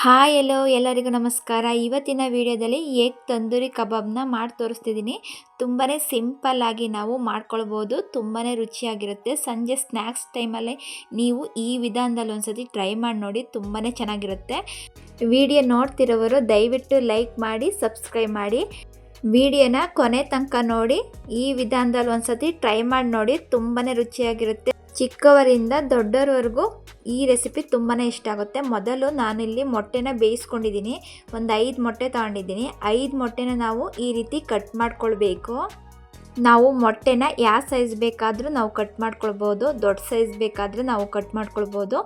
Hi ಎಲ್ಲೋ ಎಲ್ಲರಿಗೂ ನಮಸ್ಕಾರ. ಇವತ್ತಿನ ವಿಡಿಯೋದಲ್ಲಿ ಏಕ್ ತಂದೂರಿ ಕಬಾಬ್ನ ಮಾಡಿ ತೋರಿಸ್ತಿದ್ದೀನಿ. ತುಂಬಾ ಸಿಂಪಲ್ಲಾಗಿ ನಾವು ಮಾಡ್ಕೊಳ್ಬೋದು. ತುಂಬಾ ರುಚಿಯಾಗಿರುತ್ತೆ. ಸಂಜೆ ಸ್ನ್ಯಾಕ್ಸ್ ಟೈಮಲ್ಲಿ ನೀವು ಈ ವಿಧಾನದಲ್ಲಿ ಒಂದ್ಸತಿ ಟ್ರೈ ಮಾಡಿ ನೋಡಿ ತುಂಬಾ ಚೆನ್ನಾಗಿರುತ್ತೆ. ವಿಡಿಯೋ ನೋಡ್ತಿರೋವರು ದಯವಿಟ್ಟು ಲೈಕ್ ಮಾಡಿ, ಸಬ್ಸ್ಕ್ರೈಬ್ ಮಾಡಿ. ವಿಡಿಯೋನ ಕೊನೆ ತನಕ ನೋಡಿ, ಈ ವಿಧಾನದಲ್ಲಿ ಒಂದ್ಸತಿ ಟ್ರೈ ಮಾಡಿ ನೋಡಿ ತುಂಬಾ ರುಚಿಯಾಗಿರುತ್ತೆ. ಚಿಕ್ಕವರಿಂದ ದೊಡ್ಡವರವರೆಗೂ ಈ ರೆಸಿಪಿ ತುಂಬಾ ಇಷ್ಟ ಆಗುತ್ತೆ. ಮೊದಲು ನಾನಿಲ್ಲಿ ಮೊಟ್ಟೆನ ಬೇಯಿಸ್ಕೊಂಡಿದ್ದೀನಿ. ಒಂದು ಐದು ಮೊಟ್ಟೆ ತಗೊಂಡಿದ್ದೀನಿ. ಐದು ಮೊಟ್ಟೆನ ನಾವು ಈ ರೀತಿ ಕಟ್ ಮಾಡ್ಕೊಳ್ಬೇಕು. ನಾವು ಮೊಟ್ಟೆನ ಯಾವ ಸೈಜ್ ಬೇಕಾದರೂ ನಾವು ಕಟ್ ಮಾಡ್ಕೊಳ್ಬೋದು. ದೊಡ್ಡ ಸೈಜ್ ಬೇಕಾದರೆ ನಾವು ಕಟ್ ಮಾಡ್ಕೊಳ್ಬೋದು.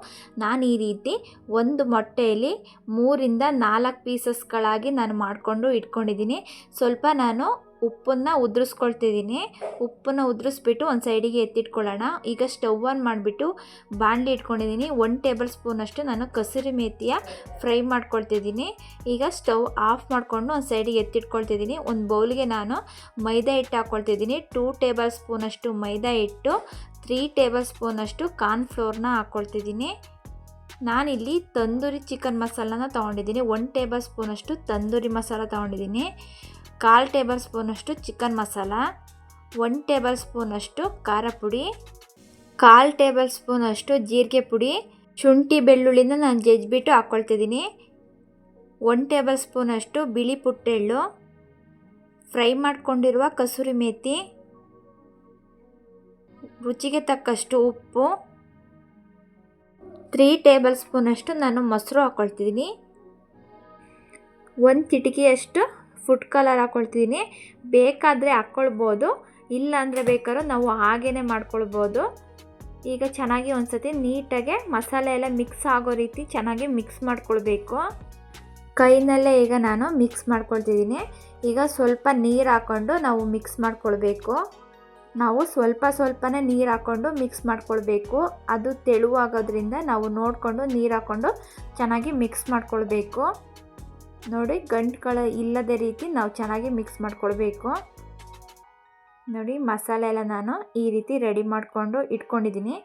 ನಾನು ಈ ರೀತಿ ಒಂದು ಮೊಟ್ಟೆಯಲ್ಲಿ ಮೂರಿಂದ ನಾಲ್ಕು ಪೀಸಸ್ಗಳಾಗಿ ನಾನು ಮಾಡಿಕೊಂಡು ಇಟ್ಕೊಂಡಿದ್ದೀನಿ. ಸ್ವಲ್ಪ ನಾನು ಉಪ್ಪನ್ನು ಉದುರಿಸ್ಕೊಳ್ತಿದ್ದೀನಿ. ಉಪ್ಪನ್ನು ಉದುರಿಸ್ಬಿಟ್ಟು ಒಂದು ಸೈಡಿಗೆ ಎತ್ತಿಟ್ಕೊಳ್ಳೋಣ. ಈಗ ಸ್ಟವ್ ಆನ್ ಮಾಡಿಬಿಟ್ಟು ಬಾಣಲಿ ಇಟ್ಕೊಂಡಿದ್ದೀನಿ. ಒನ್ ಟೇಬಲ್ ಸ್ಪೂನಷ್ಟು ನಾನು ಕಸೂರಿ ಮೇಥಿಯ ಫ್ರೈ ಮಾಡ್ಕೊಳ್ತಿದ್ದೀನಿ. ಈಗ ಸ್ಟವ್ ಆಫ್ ಮಾಡಿಕೊಂಡು ಒಂದು ಸೈಡಿಗೆ ಎತ್ತಿಟ್ಕೊಳ್ತಿದ್ದೀನಿ. ಒಂದು ಬೌಲ್ಗೆ ನಾನು ಮೈದಾ ಹಿಟ್ಟು ಹಾಕ್ಕೊಳ್ತಿದ್ದೀನಿ ಟೂ ಟೇಬಲ್ ಸ್ಪೂನಷ್ಟು ಮೈದಾ ಹಿಟ್ಟು, ತ್ರೀ ಟೇಬಲ್ ಸ್ಪೂನಷ್ಟು ಕಾರ್ನ್ಫ್ಲೋರ್ನ ಹಾಕ್ಕೊಳ್ತಿದ್ದೀನಿ ನಾನಿಲ್ಲಿ ತಂದೂರಿ ಚಿಕನ್ ಮಸಾಲನ ತೊಗೊಂಡಿದ್ದೀನಿ. ಒನ್ ಟೇಬಲ್ ಸ್ಪೂನಷ್ಟು ತಂದೂರಿ ಮಸಾಲ ತೊಗೊಂಡಿದ್ದೀನಿ. ಕಾಲು ಟೇಬಲ್ ಸ್ಪೂನಷ್ಟು ಚಿಕನ್ ಮಸಾಲ ಒನ್ ಟೇಬಲ್ ಸ್ಪೂನಷ್ಟು ಖಾರ ಪುಡಿ, ಕಾಲು ಟೇಬಲ್ ಸ್ಪೂನಷ್ಟು ಜೀರಿಗೆ ಪುಡಿ, ಶುಂಠಿ ಬೆಳ್ಳುಳ್ಳಿನ ನಾನು ಜಜ್ಜಿಬಿಟ್ಟು ಹಾಕ್ಕೊಳ್ತಿದ್ದೀನಿ ಒನ್ ಟೇಬಲ್ ಸ್ಪೂನಷ್ಟು ಬಿಳಿ ಪುಟ್ಟೆಳ್ಳು, ಫ್ರೈ ಮಾಡಿಕೊಂಡಿರುವ ಕಸೂರಿ ಮೇಥಿ ರುಚಿಗೆ ತಕ್ಕಷ್ಟು ಉಪ್ಪು, ತ್ರೀ ಟೇಬಲ್ ಸ್ಪೂನಷ್ಟು ನಾನು ಮೊಸರು ಹಾಕ್ಕೊಳ್ತಿದ್ದೀನಿ ಒಂದು ಚಿಟಿಕೆಯಷ್ಟು ಫುಡ್ ಕಲರ್ ಹಾಕ್ಕೊಳ್ತಿದ್ದೀನಿ ಬೇಕಾದರೆ ಹಾಕ್ಕೊಳ್ಬೋದು ಇಲ್ಲ ಅಂದರೆ ಬೇಕಾದ್ರೂ ನಾವು ಹಾಗೇ ಮಾಡ್ಕೊಳ್ಬೋದು. ಈಗ ಚೆನ್ನಾಗಿ ಒಂದು ಸತಿ ನೀಟಾಗೆ ಮಸಾಲೆ ಎಲ್ಲ ಮಿಕ್ಸ್ ಆಗೋ ರೀತಿ ಚೆನ್ನಾಗಿ ಮಿಕ್ಸ್ ಮಾಡ್ಕೊಳ್ಬೇಕು. ಕೈನಲ್ಲೇ ಈಗ ನಾನು ಮಿಕ್ಸ್ ಮಾಡ್ಕೊಳ್ತಿದ್ದೀನಿ ಈಗ ಸ್ವಲ್ಪ ನೀರು ಹಾಕ್ಕೊಂಡು ನಾವು ಮಿಕ್ಸ್ ಮಾಡ್ಕೊಳ್ಬೇಕು. ನಾವು ಸ್ವಲ್ಪ ಸ್ವಲ್ಪನೇ ನೀರು ಹಾಕ್ಕೊಂಡು ಮಿಕ್ಸ್ ಮಾಡ್ಕೊಳ್ಬೇಕು. ಅದು ತೆಳುವಾಗೋದ್ರಿಂದ ನಾವು ನೋಡಿಕೊಂಡು ನೀರು ಹಾಕ್ಕೊಂಡು ಚೆನ್ನಾಗಿ ಮಿಕ್ಸ್ ಮಾಡ್ಕೊಳ್ಬೇಕು. ನೋಡಿ ಗಂಟುಗಳು ಇಲ್ಲದ ರೀತಿ ನಾವು ಚೆನ್ನಾಗಿ ಮಿಕ್ಸ್ ಮಾಡ್ಕೊಳ್ಬೇಕು. ನೋಡಿ, ಮಸಾಲೆ ಎಲ್ಲ ನಾನು ಈ ರೀತಿ ರೆಡಿ ಮಾಡಿಕೊಂಡು ಇಟ್ಕೊಂಡಿದ್ದೀನಿ.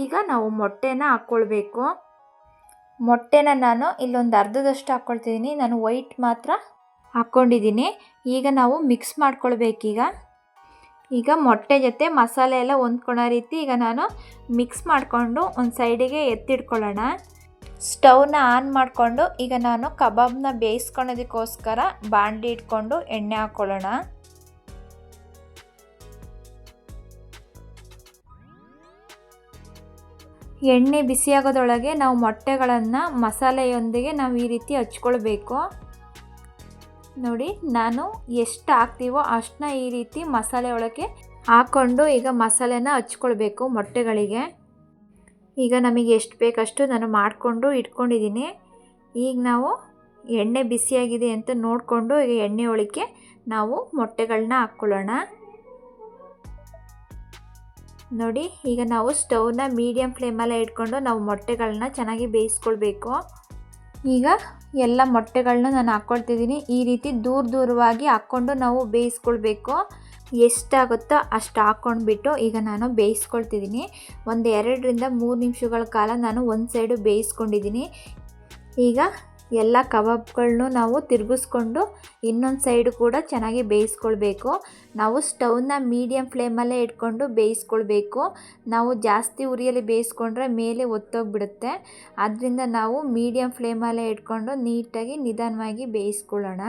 ಈಗ ನಾವು ಮೊಟ್ಟೆನ ಹಾಕ್ಕೊಳ್ಬೇಕು. ಮೊಟ್ಟೆನ ನಾನು ಇಲ್ಲೊಂದು ಅರ್ಧದಷ್ಟು ಹಾಕ್ಕೊಳ್ತಿದ್ದೀನಿ. ನಾನು ವೈಟ್ ಮಾತ್ರ ಹಾಕ್ಕೊಂಡಿದ್ದೀನಿ. ಈಗ ನಾವು ಮಿಕ್ಸ್ ಮಾಡ್ಕೊಳ್ಬೇಕೀಗ. ಈಗ ಮೊಟ್ಟೆ ಜೊತೆ ಮಸಾಲೆ ಎಲ್ಲ ಹೊಂದ್ಕೊಳ್ಳೋ ರೀತಿ ಈಗ ನಾನು ಮಿಕ್ಸ್ ಮಾಡಿಕೊಂಡು ಒಂದು ಸೈಡಿಗೆ ಎತ್ತಿಟ್ಕೊಳ್ಳೋಣ. ಸ್ಟವ್ನ ಆನ್ ಮಾಡಿಕೊಂಡು ಈಗ ನಾನು ಕಬಾಬ್ನ ಬೇಯಿಸ್ಕೊಳೋದಕ್ಕೋಸ್ಕರ ಬಾಂಡಿ ಇಟ್ಕೊಂಡು ಎಣ್ಣೆ ಹಾಕ್ಕೊಳ್ಳೋಣ. ಎಣ್ಣೆ ಬಿಸಿಯಾಗೋದೊಳಗೆ ನಾವು ಮೊಟ್ಟೆಗಳನ್ನು ಮಸಾಲೆಯೊಂದಿಗೆ ನಾವು ಈ ರೀತಿ ಹಚ್ಕೊಳ್ಬೇಕು. ನೋಡಿ, ನಾನು ಎಷ್ಟು ಹಾಕ್ತೀವೋ ಅಷ್ಟನ್ನ ಈ ರೀತಿ ಮಸಾಲೆ ಒಳಗೆ ಹಾಕ್ಕೊಂಡು ಈಗ ಮಸಾಲೆನ ಹಚ್ಕೊಳ್ಬೇಕು ಮೊಟ್ಟೆಗಳಿಗೆ. ಈಗ ನಮಗೆ ಎಷ್ಟು ಬೇಕಷ್ಟು ನಾನು ಮಾಡಿಕೊಂಡು ಇಟ್ಕೊಂಡಿದ್ದೀನಿ. ಈಗ ನಾವು ಎಣ್ಣೆ ಬಿಸಿಯಾಗಿದೆ ಅಂತ ನೋಡಿಕೊಂಡು ಈಗ ಎಣ್ಣೆ ಒಳಕ್ಕೆ ನಾವು ಮೊಟ್ಟೆಗಳನ್ನ ಹಾಕ್ಕೊಳ್ಳೋಣ. ನೋಡಿ, ಈಗ ನಾವು ಸ್ಟವ್ನ ಮೀಡಿಯಂ ಫ್ಲೇಮಲ್ಲೇ ಇಟ್ಕೊಂಡು ನಾವು ಮೊಟ್ಟೆಗಳನ್ನ ಚೆನ್ನಾಗಿ ಬೇಯಿಸ್ಕೊಳ್ಬೇಕು. ಈಗ ಎಲ್ಲ ಮೊಟ್ಟೆಗಳನ್ನ ನಾನು ಹಾಕ್ಕೊಳ್ತಿದ್ದೀನಿ. ಈ ರೀತಿ ದೂರ ದೂರವಾಗಿ ಹಾಕ್ಕೊಂಡು ನಾವು ಬೇಯಿಸ್ಕೊಳ್ಬೇಕು. ಎಷ್ಟಾಗುತ್ತೋ ಅಷ್ಟು ಹಾಕ್ಕೊಂಡ್ಬಿಟ್ಟು ಈಗ ನಾನು ಬೇಯಿಸ್ಕೊಳ್ತಿದ್ದೀನಿ. ಒಂದು ಎರಡರಿಂದ ಮೂರು ನಿಮಿಷಗಳ ಕಾಲ ನಾನು ಒಂದು ಸೈಡು ಬೇಯಿಸ್ಕೊಂಡಿದ್ದೀನಿ. ಈಗ ಎಲ್ಲ ಕಬಾಬ್ಗಳನ್ನೂ ನಾವು ತಿರುಗಿಸ್ಕೊಂಡು ಇನ್ನೊಂದು ಸೈಡು ಕೂಡ ಚೆನ್ನಾಗಿ ಬೇಯಿಸ್ಕೊಳ್ಬೇಕು. ನಾವು ಸ್ಟವ್ನ ಮೀಡಿಯಮ್ ಫ್ಲೇಮಲ್ಲೇ ಇಟ್ಕೊಂಡು ಬೇಯಿಸ್ಕೊಳ್ಬೇಕು. ನಾವು ಜಾಸ್ತಿ ಉರಿಯಲ್ಲಿ ಬೇಯಿಸ್ಕೊಂಡ್ರೆ ಮೇಲೆ ಒತ್ತೋಗ್ಬಿಡುತ್ತೆ. ಆದ್ದರಿಂದ ನಾವು ಮೀಡಿಯಮ್ ಫ್ಲೇಮಲ್ಲೇ ಇಟ್ಕೊಂಡು ನೀಟಾಗಿ ನಿಧಾನವಾಗಿ ಬೇಯಿಸ್ಕೊಳ್ಳೋಣ.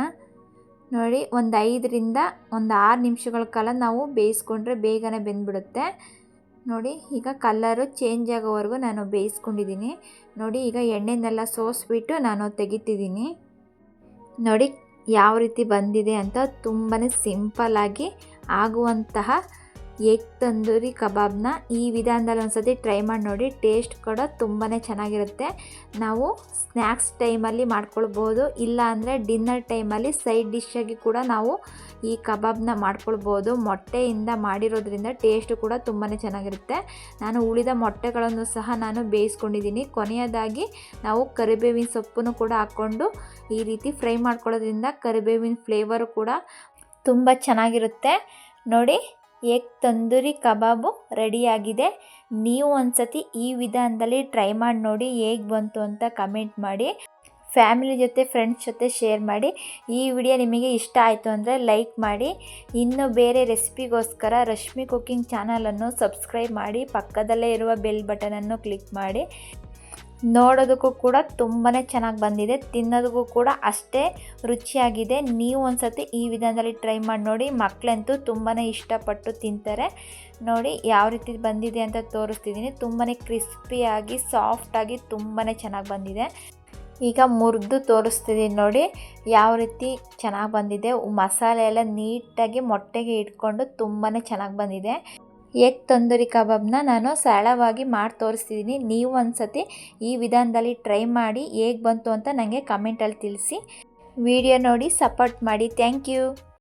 ನೋಡಿ, ಒಂದು ಐದರಿಂದ ಒಂದು ಆರು ನಿಮಿಷಗಳ ಕಾಲ ನಾವು ಬೇಯಿಸ್ಕೊಂಡ್ರೆ ಬೇಗನೆ ಬೆಂದ್ಬಿಡುತ್ತೆ. ನೋಡಿ, ಈಗ ಕಲ್ಲರು ಚೇಂಜ್ ಆಗೋವರೆಗೂ ನಾನು ಬೇಯಿಸ್ಕೊಂಡಿದ್ದೀನಿ. ನೋಡಿ, ಈಗ ಎಣ್ಣೆನೆಲ್ಲ ಸೋಸ್ಬಿಟ್ಟು ನಾನು ತೆಗಿತಿದ್ದೀನಿ. ನೋಡಿ, ಯಾವ ರೀತಿ ಬಂದಿದೆ ಅಂತ ತುಂಬಾ ಸಿಂಪಲ್ಲಾಗಿ ಆಗುವಂತಹ ಎಗ್ ತಂದೂರಿ ಕಬಾಬ್ನ ಈ ವಿಧಾನದಲ್ಲಿ ಒಂದು ಸತಿ ಟ್ರೈ ಮಾಡಿ ನೋಡಿ ಟೇಸ್ಟ್ ಕೂಡ ತುಂಬಾ ಚೆನ್ನಾಗಿರುತ್ತೆ. ನಾವು ಸ್ನ್ಯಾಕ್ಸ್ ಟೈಮಲ್ಲಿ ಮಾಡ್ಕೊಳ್ಬೋದು, ಇಲ್ಲ ಅಂದರೆ ಡಿನ್ನರ್ ಟೈಮಲ್ಲಿ ಸೈಡ್ ಡಿಶ್ಶಾಗಿ ಕೂಡ ನಾವು ಈ ಕಬಾಬ್ನ ಮಾಡ್ಕೊಳ್ಬೋದು. ಮೊಟ್ಟೆಯಿಂದ ಮಾಡಿರೋದ್ರಿಂದ ಟೇಸ್ಟು ಕೂಡ ತುಂಬಾ ಚೆನ್ನಾಗಿರುತ್ತೆ. ನಾನು ಉಳಿದ ಮೊಟ್ಟೆಗಳನ್ನು ಸಹ ನಾನು ಬೇಯಿಸ್ಕೊಂಡಿದ್ದೀನಿ. ಕೊನೆಯದಾಗಿ ನಾವು ಕರಿಬೇವಿನ ಸೊಪ್ಪನ್ನು ಕೂಡ ಹಾಕ್ಕೊಂಡು ಈ ರೀತಿ ಫ್ರೈ ಮಾಡ್ಕೊಳ್ಳೋದ್ರಿಂದ ಕರಿಬೇವಿನ ಫ್ಲೇವರು ಕೂಡ ತುಂಬ ಚೆನ್ನಾಗಿರುತ್ತೆ. ನೋಡಿ ಎಗ್ ತಂದೂರಿ ಕಬಾಬು ರೆಡಿಯಾಗಿದೆ. ನೀವು ಒಂದ್ಸತಿ ಈ ವಿಧಾನದಲ್ಲಿ ಟ್ರೈ ಮಾಡಿ ನೋಡಿ ಹೇಗೆ ಬಂತು ಅಂತ ಕಮೆಂಟ್ ಮಾಡಿ. ಫ್ಯಾಮಿಲಿ ಜೊತೆ, ಫ್ರೆಂಡ್ಸ್ ಜೊತೆ ಶೇರ್ ಮಾಡಿ. ಈ ವಿಡಿಯೋ ನಿಮಗೆ ಇಷ್ಟ ಆಯಿತು ಅಂದರೆ ಲೈಕ್ ಮಾಡಿ. ಇನ್ನು ಬೇರೆ ರೆಸಿಪಿಗೋಸ್ಕರ ರಶ್ಮಿ ಕುಕ್ಕಿಂಗ್ ಚಾನಲನ್ನು ಸಬ್ಸ್ಕ್ರೈಬ್ ಮಾಡಿ. ಪಕ್ಕದಲ್ಲೇ ಇರುವ ಬೆಲ್ ಬಟನನ್ನು ಕ್ಲಿಕ್ ಮಾಡಿ. ನೋಡೋದಕ್ಕೂ ಕೂಡ ತುಂಬಾ ಚೆನ್ನಾಗಿ ಬಂದಿದೆ. ತಿನ್ನೋದಕ್ಕೂ ಕೂಡ ಅಷ್ಟೇ ರುಚಿಯಾಗಿದೆ. ನೀವು ಒಂದ್ಸತಿ ಈ ವಿಧಾನದಲ್ಲಿ ಟ್ರೈ ಮಾಡಿ ನೋಡಿ. ಮಕ್ಕಳಂತೂ ತುಂಬಾ ಇಷ್ಟಪಟ್ಟು ತಿಂತಾರೆ. ನೋಡಿ ಯಾವ ರೀತಿ ಬಂದಿದೆ ಅಂತ ತೋರಿಸ್ತಿದ್ದೀನಿ. ತುಂಬಾ ಕ್ರಿಸ್ಪಿಯಾಗಿ, ಸಾಫ್ಟಾಗಿ ತುಂಬಾ ಚೆನ್ನಾಗಿ ಬಂದಿದೆ. ಈಗ ಮುರಿದು ತೋರಿಸ್ತಿದ್ದೀನಿ ನೋಡಿ ಯಾವ ರೀತಿ ಚೆನ್ನಾಗಿ ಬಂದಿದೆ. ಮಸಾಲೆ ಎಲ್ಲ ನೀಟಾಗಿ ಮೊಟ್ಟೆಗೆ ಇಟ್ಕೊಂಡು ತುಂಬಾ ಚೆನ್ನಾಗಿ ಬಂದಿದೆ. ಎಗ್ ತಂದೂರಿ ಕಬಾಬ್ನ ನಾನು ಸರಳವಾಗಿ ಮಾಡಿ ತೋರಿಸ್ತಿದ್ದೀನಿ. ನೀವು ಒಂದ್ಸತಿ ಈ ವಿಧಾನದಲ್ಲಿ ಟ್ರೈ ಮಾಡಿ ಹೇಗೆ ಬಂತು ಅಂತ ನನಗೆ ಕಮೆಂಟಲ್ಲಿ ತಿಳಿಸಿ. ವಿಡಿಯೋ ನೋಡಿ ಸಪೋರ್ಟ್ ಮಾಡಿ. Thank you.